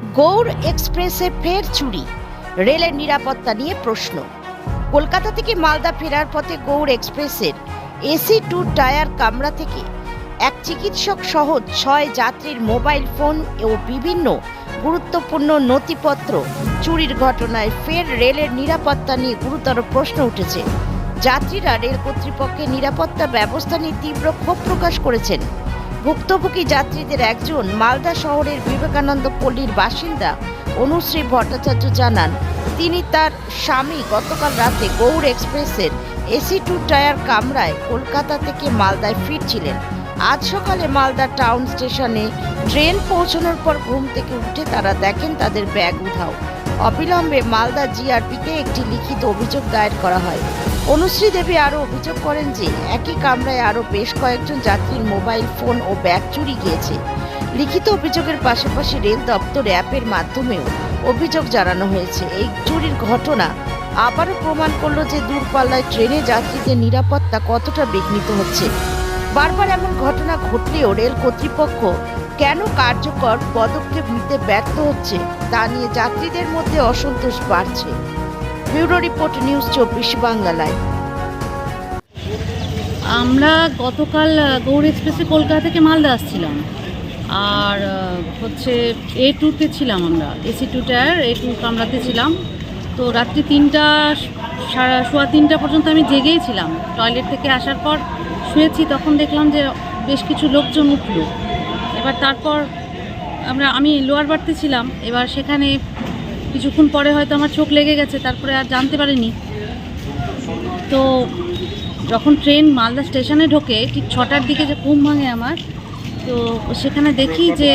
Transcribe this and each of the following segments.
গৌড় এক্সপ্রেসে ফের চুরি। রেলের নিরাপত্তা নিয়ে প্রশ্ন। কলকাতা থেকে মালদা ফেরার পথে গৌড় এক্সপ্রেসের এসি টু টায়ার কামরা থেকে এক চিকিৎসক সহ ছয় যাত্রীর মোবাইল ফোন ও বিভিন্ন গুরুত্বপূর্ণ নথিপত্র চুরির ঘটনায় ফের রেলের নিরাপত্তা নিয়ে গুরুতর প্রশ্ন উঠেছে। যাত্রীরা রেল কর্তৃপক্ষের নিরাপত্তা ব্যবস্থা নিয়ে তীব্র ক্ষোভ প্রকাশ করেছেন। ভুক্তভোগী যাত্রীদের একজন মালদা শহরের বিবেকানন্দ পল্লীর বাসিন্দা অনুশ্রী ভট্টাচার্য জানান, তিনি তার স্বামী গতকাল রাতে গৌড় এক্সপ্রেসের এসি টু টায়ার কামরায় কলকাতা থেকে মালদায় ফিরছিলেন। আজ সকালে মালদা টাউন স্টেশনে ট্রেন পৌঁছানোর পর ঘুম থেকে উঠে তারা দেখেন তাদের ব্যাগ উধাও। অবিলম্বে মালদা জিআরপিতে একটি লিখিত অভিযোগ দায়ের করা হয়। অনুশ্রী দেবী আরও অভিযোগ করেন যে, একই কামরায় আরও বেশ কয়েকজন যাত্রীর মোবাইল ফোন ও ব্যাগ চুরি গিয়েছে। লিখিত অভিযোগের পাশাপাশি রেল দপ্তর অ্যাপের মাধ্যমেও অভিযোগ জানানো হয়েছে। এই চুরির ঘটনা আবারও প্রমাণ করল যে দূরপাল্লায় ট্রেনে যাত্রীদের নিরাপত্তা কতটা বিঘ্নিত হচ্ছে। বারবার এমন ঘটনা ঘটলেও রেল কর্তৃপক্ষ কেন কার্যকর পদক্ষেপ নিতে ব্যর্থ হচ্ছে তা নিয়ে যাত্রীদের মধ্যে অসন্তোষ বাড়ছে। ব্যুরো রিপোর্ট, নিউজ চব্বিশ বাংলায়। আমরা গতকাল গৌড় এক্সপ্রেসে কলকাতা থেকে মালদা আসছিলাম। আর হচ্ছে এ টুতে ছিলাম আমরা AC two tier A two কামরাতে ছিলাম। তো রাত্রি তিনটা, সারা, সোয়া তিনটা পর্যন্ত আমি জেগেই ছিলাম। টয়লেট থেকে আসার পর শুয়েছি, তখন দেখলাম যে বেশ কিছু লোকজন উঠল। এবার তারপর আমরা, আমি লোয়ার বাড়তে ছিলাম, এবার সেখানে কিছুক্ষণ পরে হয়তো আমার চোখ লেগে গেছে, তারপরে আর জানতে পারিনি। তো যখন ট্রেন মালদা স্টেশনে ঢোকে, ঠিক ছটার দিকে যে ঘুম ভাঙে আমার, তো সেখানে দেখি যে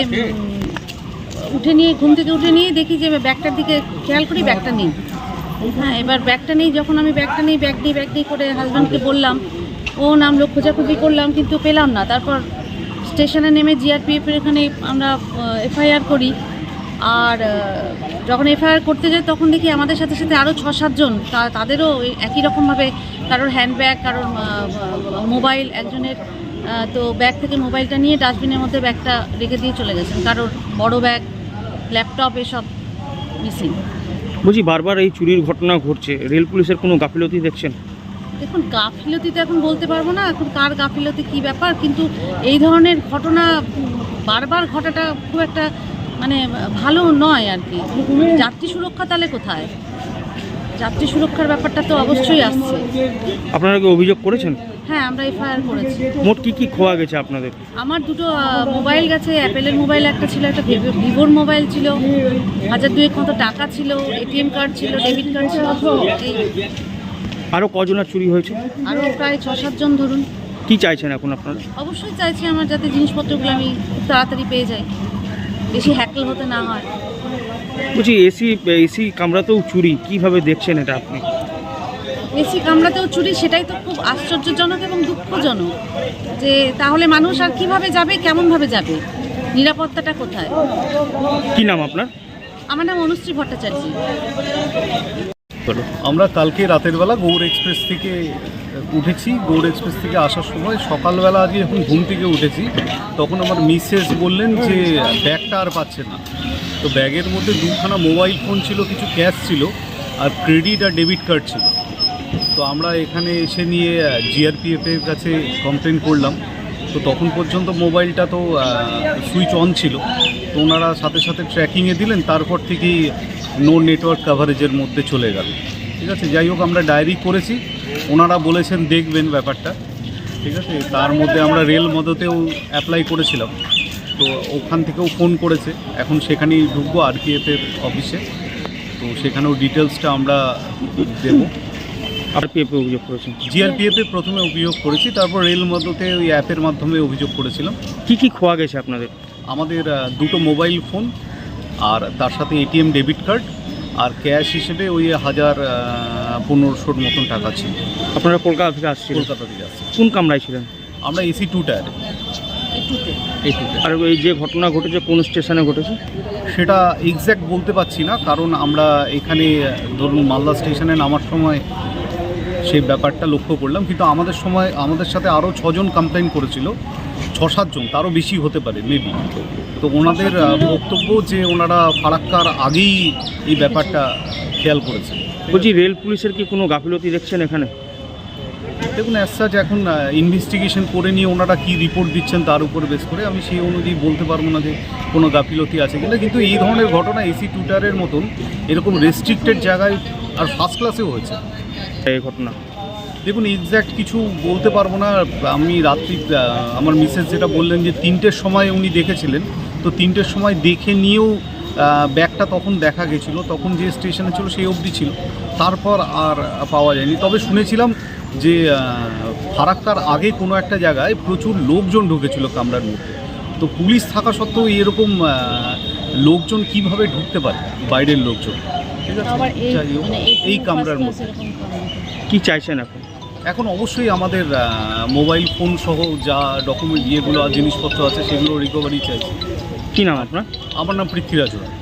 উঠে নিয়ে, ঘুম থেকে উঠে নিয়ে দেখি যে ব্যাগটার দিকে, খেয়াল করি ব্যাগটা নেই। হ্যাঁ এবার ব্যাগটা নেই, যখন আমি ব্যাগটা নেই, ব্যাগ নেই ব্যাগ নেই করে হাজব্যান্ডকে বললাম, ও নাম লোক খোঁজাখুঁজি করলাম, কিন্তু পেলাম না। তারপর স্টেশনে নেমে জিআরপিএফের এখানে আমরা এফআইআর করি। আর যখন এফআইআর করতে যাই, তখন দেখি আমাদের সাথে সাথে আরও ছ সাতজন তাদেরও একই রকমভাবে কারোর হ্যান্ডব্যাগ কারোর মোবাইল একজনের তো ব্যাগ থেকে মোবাইলটা নিয়ে ডাস্টবিনের মধ্যে ব্যাগটা রেখে দিয়ে চলে গেছেন। কারোর বড় ব্যাগ ল্যাপটপ এসব মিসিং বুঝি বারবার এই চুরির ঘটনা ঘটছে। রেল পুলিশের কোনো গাফিলতি দেখছেন? দেখুন গাফিলতি তো এখন বলতে পারব না এখন কার গাফিলতি কি ব্যাপার? কিন্তু এই ধরনের ঘটনা বারবার ঘটাটা খুব একটা মানে ভালো নয় আর কি। যাত্রী সুরক্ষা তাহলে কোথায়? যাত্রী সুরক্ষার ব্যাপারটা তো অবশ্যই আসছে। আপনারা কি অভিযোগ করেছেন? হ্যাঁ আমরা এফআইআর করেছি। মোট কি কি খোয়া গেছে আপনাদের? আমার দুটো মোবাইল গেছে অ্যাপেলের মোবাইল একটা ছিল একটা ভিভো- ভিভোর মোবাইল ছিল হাজার দুয়েক মতো টাকা ছিল এটিএম কার্ড ছিল ডেবিট কার্ড ছিল এই আরও কজনের চুরি হয়েছে? আরও প্রায় ছ সাতজন ধরুন। কি চাইছেন এখন আপনারা? অবশ্যই চাইছি আমার যাতে জিনিসপত্রগুলো আমি তাড়াতাড়ি পেয়ে যাই বেশি হ্যাকল হতে না হয়। বলছি এসি এসি কামরাতেও চুরি কীভাবে দেখছেন এটা আপনি? এসি কামড়াতেও চুরি সেটাই তো খুব আশ্চর্যজনক এবং দুঃখজনক। যে তাহলে মানুষ আর কীভাবে যাবে কেমনভাবে যাবে? নিরাপত্তাটা কোথায়? কি নাম আপনার? আমার নাম অনুশ্রী ভট্টাচার্য। বলো আমরা কালকে রাতের বেলা গৌড় এক্সপ্রেস থেকে উঠেছি। গৌড় এক্সপ্রেস থেকে আসার সময় সকালবেলা আজকে যখন ঘুম থেকে উঠেছি, তখন আমার মিসেস বললেন যে ব্যাগটা আর পাচ্ছে না। তো ব্যাগের মধ্যে দুখানা মোবাইল ফোন ছিল, কিছু ক্যাশ ছিল, আর ক্রেডিট আর ডেবিট কার্ড ছিল। তো আমরা এখানে এসে নিয়ে জিআরপিএফের কাছে কমপ্লেন করলাম। তো তখন পর্যন্ত মোবাইলটা তো সুইচ অন ছিল। তো ওনারা সাথে সাথে ট্র্যাকিংয়ে দিলেন। তারপর থেকেই নো নেটওয়ার্ক কাভারেজের মধ্যে চলে গেল। ঠিক আছে? যাই হোক আমরা ডায়েরি করেছি। ওনারা বলেছেন দেখবেন ব্যাপারটা। ঠিক আছে? তার মধ্যে আমরা রেল মদতেও অ্যাপ্লাই করেছিলাম। তো ওখান থেকেও ফোন করেছে। এখন সেখানেই ঢুকবো আরপিএফের অফিসে তো সেখানেও ডিটেলসটা আমরা দেবো। আর পিএফে অভিযোগ করেছেন? জিআরপিএফে প্রথমে অভিযোগ করেছি। তারপর রেল মদতে ওই অ্যাপের মাধ্যমে অভিযোগ করেছিলাম। কি কি খোয়া গেছে আপনাদের? আমাদের দুটো মোবাইল ফোন আর তার সাথে এটিএম ডেবিট কার্ড আর ক্যাশ হিসেবে ওই হাজার পনেরোশোর মতন টাকা ছিল। আপনারা কলকাতা থেকে আসছিলেন? কলকাতা থেকে আসছে কোন কামরায় ছিলেন? আমরা এসি টু টায়ারে। আর এই যে ঘটনা ঘটেছে কোন স্টেশনে ঘটেছে? সেটা এক্স্যাক্ট বলতে পারছি না কারণ আমরা এখানে ধরুন মালদা স্টেশনে নামার সময় সেই ব্যাপারটা লক্ষ্য করলাম কিন্তু আমাদের সময় আমাদের সাথে আরও ছজন কমপ্লেন করেছিল। ছ সাতজন তারও বেশি হতে পারে মেবি তো ওনাদের বক্তব্য যে ওনারা ফারাক্কার আগেই এই ব্যাপারটা খেয়াল করেছেন। বলছি রেল পুলিশের কি কোনো গাফিলতি দেখছেন এখানে? দেখুন অ্যাজ সাচ এখন ইনভেস্টিগেশন করে নিয়ে ওনারা কি রিপোর্ট দিচ্ছেন তার উপরে বেস করে আমি সেই অনুযায়ী বলতে পারব না যে কোনো গাফিলতি আছে কিনা। কিন্তু এই ধরনের ঘটনা এসি টুটারের মতন এরকম রেস্ট্রিক্টেড জায়গায় আর ফার্স্ট ক্লাসেও হয়েছে। এই ঘটনা। দেখুন এক্স্যাক্ট কিছু বলতে পারব না। আমি রাত্রি আমার মিসেস যেটা বললেন যে তিনটের সময় উনি দেখেছিলেন তো তিনটের সময় দেখে নিয়েও ব্যাগটা তখন দেখা গেছিল তখন যে স্টেশনে ছিল সেই অবধি ছিল তারপর আর পাওয়া যায়নি। তবে শুনেছিলাম যে ফারাক্কার আগে কোনো একটা জায়গায় প্রচুর লোকজন ঢুকেছিল কামরার মধ্যে। তো পুলিশ থাকা সত্ত্বেও এরকম লোকজন কীভাবে ঢুকতে পারে? বাইরের লোকজন। ঠিক আছে এই মানে এই কামরার মধ্যে। কি চাইছেন এখন এখন অবশ্যই আমাদের মোবাইল ফোন সহ যা ডকুমেন্ট ইয়েগুলো জিনিসপত্র আছে সেগুলো রিকভারি চাইছি। কি নাম আপনার? আমার নাম পৃথ্বীরাজ রায়।